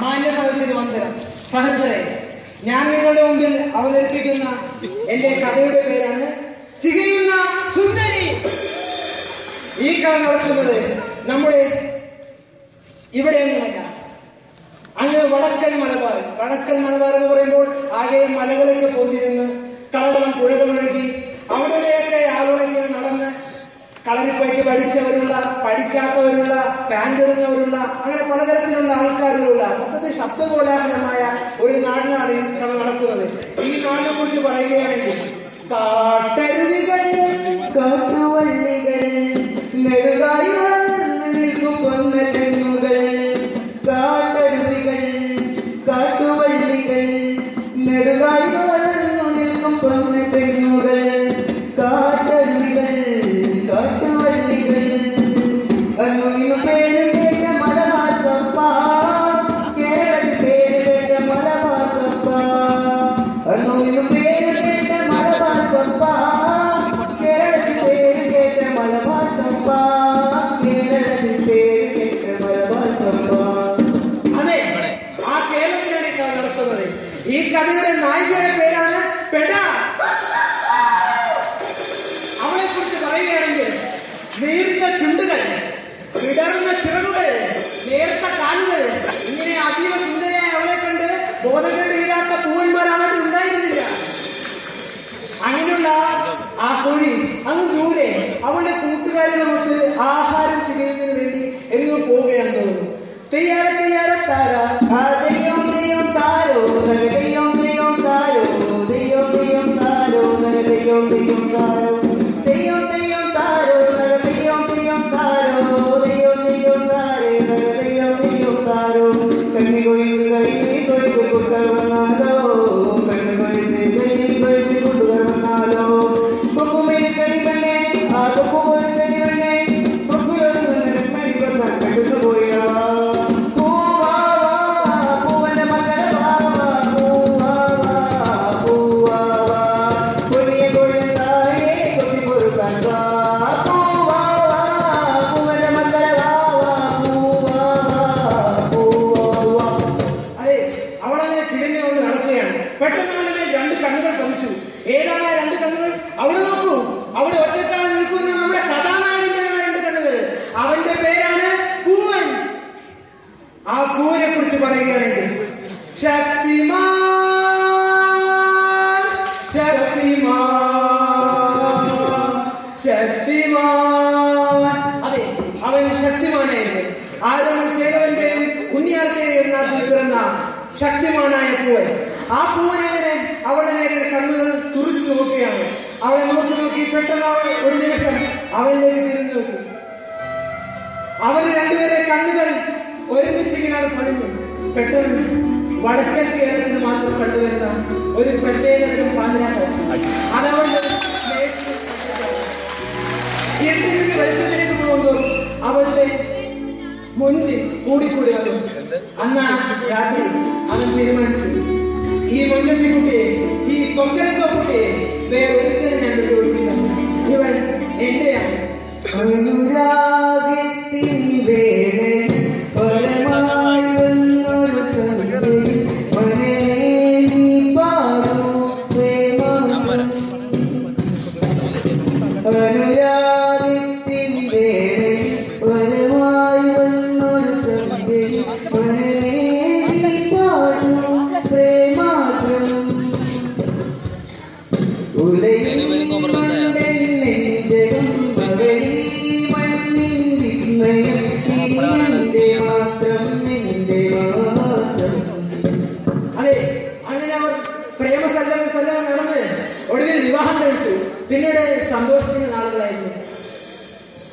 മാന്യ സദസ്സിന് വന്ദനം സഹോദരെ ഞാൻ നിങ്ങളുടെ മുമ്പിൽ അവതരിപ്പിക്കുന്ന എന്റെ കഥയുടെ പേരാണ് ചികയുന്ന സുന്ദരി. ഈ കഥ നടക്കുന്നത് നമ്മുടെ ഇവിടെയൊന്നുമല്ല അങ്ങ് വടക്കൻ മലബാർ വടക്കൻ മലബാർ എന്ന് പറയുമ്പോൾ ആകെ മലകളൊക്കെ പോയിരുന്നു നിന്ന് കളകളം പുഴകളൊഴുകി കളരിപ്പയ്ക്ക് പഠിച്ചവരുള്ള പഠിക്കാത്തവരുള്ള പാന്റ് അങ്ങനെ പലതരത്തിലുള്ള ആൾക്കാരുള്ള മൊത്തത്തിൽ ശബ്ദകോലാഹലമായ ഒരു നാടിനാണ് നമ്മൾ നടക്കുന്നത്. ഈ നാടിനെ കുറിച്ച് പറയുകയാണെങ്കിൽ കാട്ടരുവികൾ കഥയുടെ നായികയുടെ പേരാണ് പെട കണ്ണി കൊയ്ത് ശക്തിമാനായ പൂവൻ. ആ പൂവനെ അവളുടെ നേരെ കണ്ണുകൾ തുറിച്ചു നോക്കുകയാണ്. അവളെ നോക്കി നോക്കി പെട്ടെന്ന് അവൾ ഒരു നിമിഷം അവനിലേക്ക് തിരിഞ്ഞു നോക്കി. അവർ രണ്ടുപേരെ കണ്ണുകൾ ഒരുമിച്ച് ഇങ്ങനെ പണിഞ്ഞു പെട്ടെന്ന് വടക്കൻ കേരളത്തിൽ മാത്രം കണ്ടുവരുന്ന ഒരു പ്രത്യേകതരം പാതിരാട്ടം അതവളുടെ വെളിച്ചത്തിലേക്ക് പോകുമ്പോൾ അവളുടെ മുഞ്ചി കൂടിക്കൂടി വന്നു. అన్న రాత్రి ఆమె తీర్మానించింది ఈ మంచి పుట్టి ఈ కొక్కలతో పుట్టి వేరు వెళ్తే నేను ఏంటి అనురాగి പിന്നീട് സന്തോഷിക്കുന്ന നാളുകളായിരുന്നു.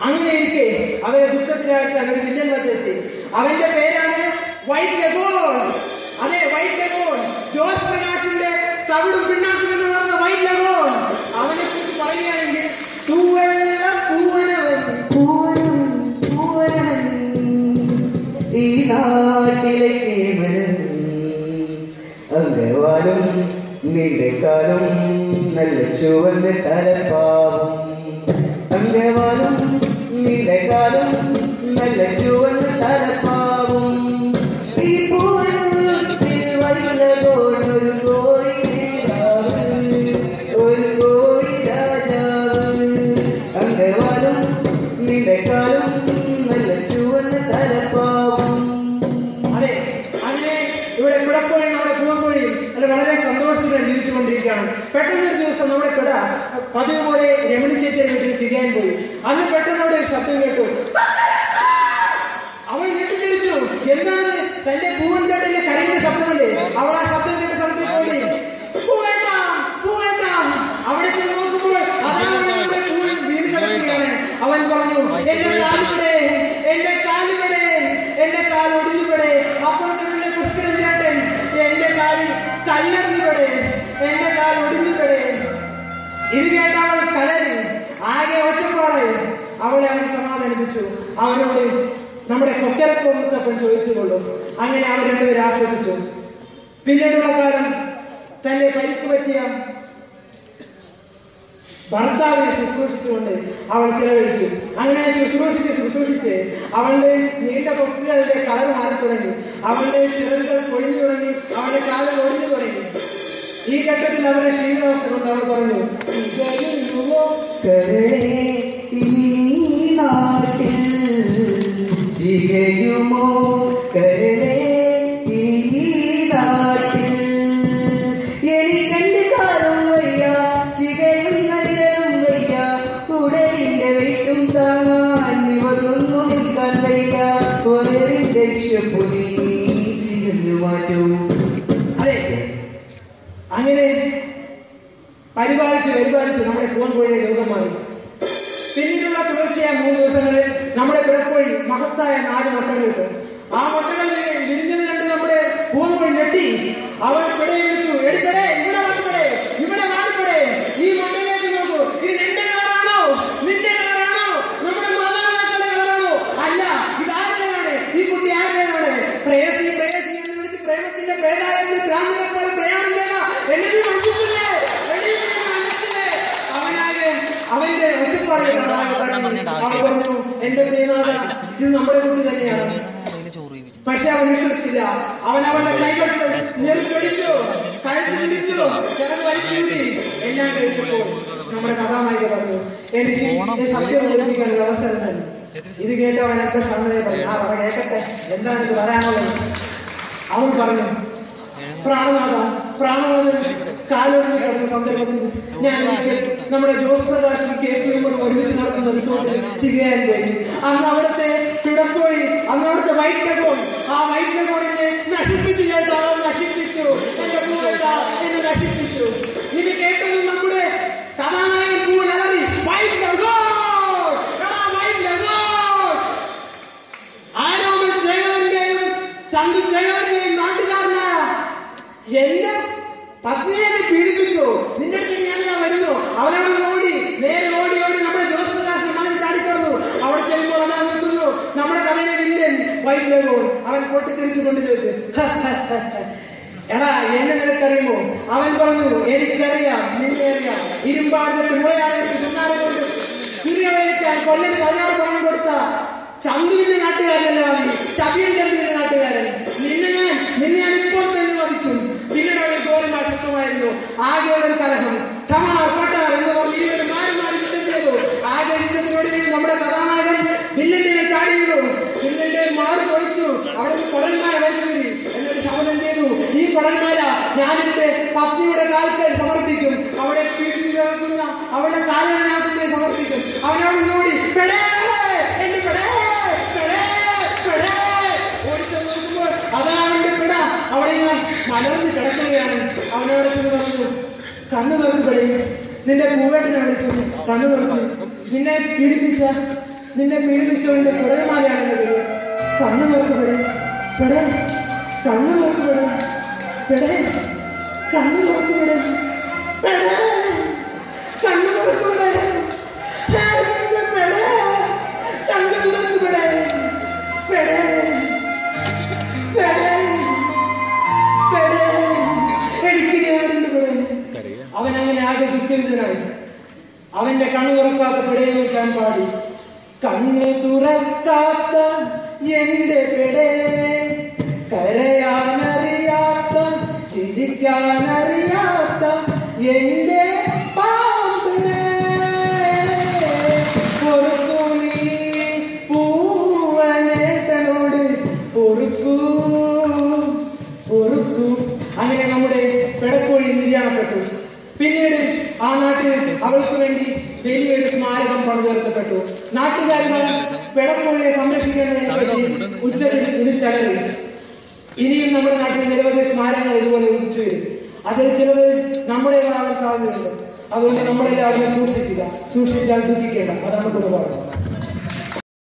അങ്ങനെ ഇരിക്കെ അവരെ ദുഃഖത്തിലായിട്ട് അങ്ങനെ വിജയം വച്ചെത്തി അവന്റെ പേരാണ് വൈറ്റ് ലഗോൺ അതെ വൈറ്റ് ലഗോൺ ജോസ് പ്രകാശിന്റെ തവിടും പിണ്ണാക്കും എന്ന് പറഞ്ഞ വൈറ്റ് ലഗോൺ അവനെ കുറിച്ച് പറയുകയാണെങ്കിൽ തൂവെള്ള പൂവനവൻ ഈ നാട്ടിലെ അംഗവാലും നീണ്ടക്കാലും നല്ല ചുവന്ന തലപ്പാവും അംഗവാലും നീണ്ടക്കാലും പെട്ടെന്ന് ഒരു ദിവസം നമ്മുടെ പെട പതിവ് പോലെ രമണി ചേച്ചിയുടെ വീട്ടിൽ ചെയ്യാൻ പോയി. അന്ന് പെട്ടെന്ന് അവിടെ ഒരു ശബ്ദം കേട്ടു. അവൻ ഞെട്ടിച്ചിരിച്ചു എന്താണ് തന്റെ പൂവൻ കേട്ടന്റെ കരയുന്ന ശബ്ദമല്ലേ? അവൾ ആ ശബ്ദം കേട്ട സ്ഥലത്തേക്ക് പോയി അവിടെ നോക്കുമ്പോൾ അതാണ് വീട് കിടക്കുകയാണ്. അവൻ പറഞ്ഞു എന്റെ സമാധാനിപ്പിച്ചു അവനോട് നമ്മുടെ കൊക്കരക്കൊമ്പത്തപ്പൻ ചോദിച്ചുകൊള്ളു അങ്ങനെ അവർ രണ്ടുപേരും ആശ്വസിച്ചു. പിന്നീടുള്ള കാലം തന്റെ പരിക്ക് പറ്റിയ ഭർത്താവിനെ ശുശ്രൂഷിച്ചുകൊണ്ട് അവൾ ചിലവഴിച്ചു. അങ്ങനെ ശുശ്രൂഷിച്ച് ശുശ്രൂഷിച്ച് അവളുടെ നീണ്ട കൊക്കുകളുടെ കളർ മാറി തുടങ്ങി. അവളുടെ ചിറകുകൾ പൊഴിഞ്ഞു തുടങ്ങി. അവളുടെ കാലം ഒഴിഞ്ഞു തുടങ്ങി. ഈ ഘട്ടത്തിൽ അവരുടെ ക്ഷീണാവസ്ഥ കൊണ്ട് നിവർന്നു നിൽക്കാൻ വയ്യ. വയറിന്റെ വിഷപ്പൊടി ചികഞ്ഞു മാറ്റൂ അതെ. അങ്ങനെ പരിപാലിച്ച് പരിപാലിച്ച് നമ്മുടെ പൂവൻകോഴിയെ രോഗം മാറി. പിന്നീടുള്ള തുടർച്ചയായ മൂന്ന് ദിവസങ്ങളിൽ നമ്മുടെ പിടക്കോഴി മഹത്തായ നാല് മുട്ടകൾ കിട്ടും ആ മുട്ടകൾ വി- വിരിഞ്ഞത് കണ്ട് നമ്മുടെ പൂവൻകോഴി ഞെട്ടി. അവർ പിടയെടുത്തു അവന്റെ അവൻ പറഞ്ഞു എന്റെ ഇത് നമ്മളെ കുട്ടി തന്നെയാണ്. പക്ഷെ അവൻ വിശ്വസിച്ചില്ല. അവൻ അവന്റെ കഴുത്ത് തിരിച്ചു വലിച്ചൂട്ടി എല്ലാം കഴിച്ചപ്പോൾ നമ്മുടെ കഥാനായിക പറഞ്ഞു എനിക്ക് സത്യം ബോധിപ്പിക്കാൻ ഒരു അവസരം തന്നെ ഇത് കേട്ട് അവൻ എത്ര ക്ഷമതയെ പറഞ്ഞു ആ പറ കേൾക്കട്ടെ എന്താണ് ഇത് പറയാനുള്ളത്? അവൻ പറഞ്ഞു പ്രാണനാഥ പ്രാണനാഥൻ കാലൊടിഞ്ഞ് കിടന്ന സന്ദർഭത്തിൽ ഞാൻ നമ്മുടെ ജോസ് പ്രകാശും കെ പിയും കൂടെ ഒരുമിച്ച് നടത്തുന്ന റിസോർട്ടിൽ ചികയാൻ പോയി അന്ന് അവിടുത്തെ പിടക്കോഴി അന്ന് അവിടുത്തെ വൈറ്റ് ലഗോൺ ആ വൈറ്റ് ലഗോണിനെ നശിപ്പിച്ചു ചേട്ടാ നശിപ്പിച്ചു എന്റെ പൂവേട്ട എന്നെ നശിപ്പിച്ചു ഇത് കേട്ടത് നമ്മുടെ കഥാനായകൻ പൂവൻ അലറി white Leghorn white Leghorn Aromal ജയവന്റെയും Chandu ജയവന്റെയും നാട്ടുകാരനായ എന്റെ പത്നിയെ നീ പീഡിപ്പിച്ചു നിന്റെ അടുത്ത് ഞാൻ ഞാൻ വരുന്നു അവനവിടെ ഓടി നേരെ ഓടി ഓടി നമ്മുടെ ജോസ് പ്രകാശ് മണ്ണിൽ ചാടിക്കടന്നു അവിടെ ചെല്ലുമ്പോൾ അതാ നിൽക്കുന്നു നമ്മുടെ കഥയിലെ വില്ലൻ വൈറ്റ് ലേഗോൺ അവൻ പൊട്ടിത്തിരിച്ചു കൊണ്ട് ചോദിച്ചു. എടാ എന്നെ നിനക്കറിയുമോ? അവൻ പറഞ്ഞു എനിക്കറിയാം നിന്നെ അറിയാം ഇരുമ്പാടിന്റെ പിള്ളയായിട്ട് ചുണ്ണാരെ കൊണ്ട്. സൂര്യവയ്ക്കാൻ കൊല്ലം പതിനാറ് പണം കൊടുത്ത ചന്ദ്രന്റെ നാട്ടുകാരനല്ല അവൻ? ചതിയൻ ചന്തുവിന്റെ നാട്ടുകാരൻ. നിന്നെ ഞാൻ നിന്നെ ഞാൻ ഇപ്പോൾ തന്നെ വധിക്കും. പിന്നീട് അവൻ ഗോളിമാർ ശക്തമായിരുന്നു ആകെയുള്ള ഒരു കലഹം. കൊടന്മാര ഞാൻ എന്റെ പത്നിയുടെ കാൽക്കൽ സമർപ്പിക്കും. അവിടെ കേൾക്കുന്ന അവളുടെ കാലത്തെ സമർപ്പിക്കും. അവനോട് പിട അവിടെ മലർന്ന് കിടക്കുകയാണ്. അവനോട് പറഞ്ഞു കണ്ണു നോക്കുമ്പോഴേ നിന്റെ പൂവേട്ടിനെ വിളിക്കുന്നു കണ്ണു നോക്കി നിന്നെ പീഡിപ്പിച്ച നിന്നെ പീഡിപ്പിച്ചവന്റെ പേര് കണ്ണു നോക്കുമ്പോഴേ കണ്ണു കണ്ണു കണ്ണു പെടേ കണ്ണു നോക്കുമ്പോഴേ അവനങ്ങനെ ദുഃഖിതനായി. അവന്റെ കണ്ണു തുറക്കാത്ത പിടയെ നിൽക്കാൻ പാടി. കണ്ണു തുറക്കാത്ത എന്റെ പിടേ കരയാനറിയാത്ത ചിരിക്കാനറിയാത്ത എന്റെ പാമ്പിനെ. പൊറുക്കൂ നീ പൂവനേട്ടനോട് പൊറുക്കൂ. പൊറുക്കൂ. അങ്ങനെ നമ്മുടെ പിടക്കോഴി നിര്യാണപ്പെട്ടു. പിന്നീട് ആ നാട്ടിൽ അവൾക്ക് വേണ്ടി വലിയൊരു സ്മാരകം പണിതുയർത്തപ്പെട്ടു നാട്ടുകാരുടെ പിടക്കോഴിയെ സംരക്ഷിക്കേണ്ടതിനെ പറ്റി ഉച്ചത്തിൽ വിളിച്ചടങ്ങി ഇനിയും നമ്മുടെ നാട്ടിൽ നിരവധി സ്മാരകങ്ങൾ ഇതുപോലെ ഉദിച്ചു വരും. അതിൽ ചിലത് നമ്മുടേതാവാൻ സാധ്യതയുണ്ട്. അതുകൊണ്ട് നമ്മളെല്ലാവരും സൂക്ഷിക്കുക. സൂക്ഷിച്ചാൽ ദുഃഖിക്കേണ്ട. അതാണ് കുടുംബം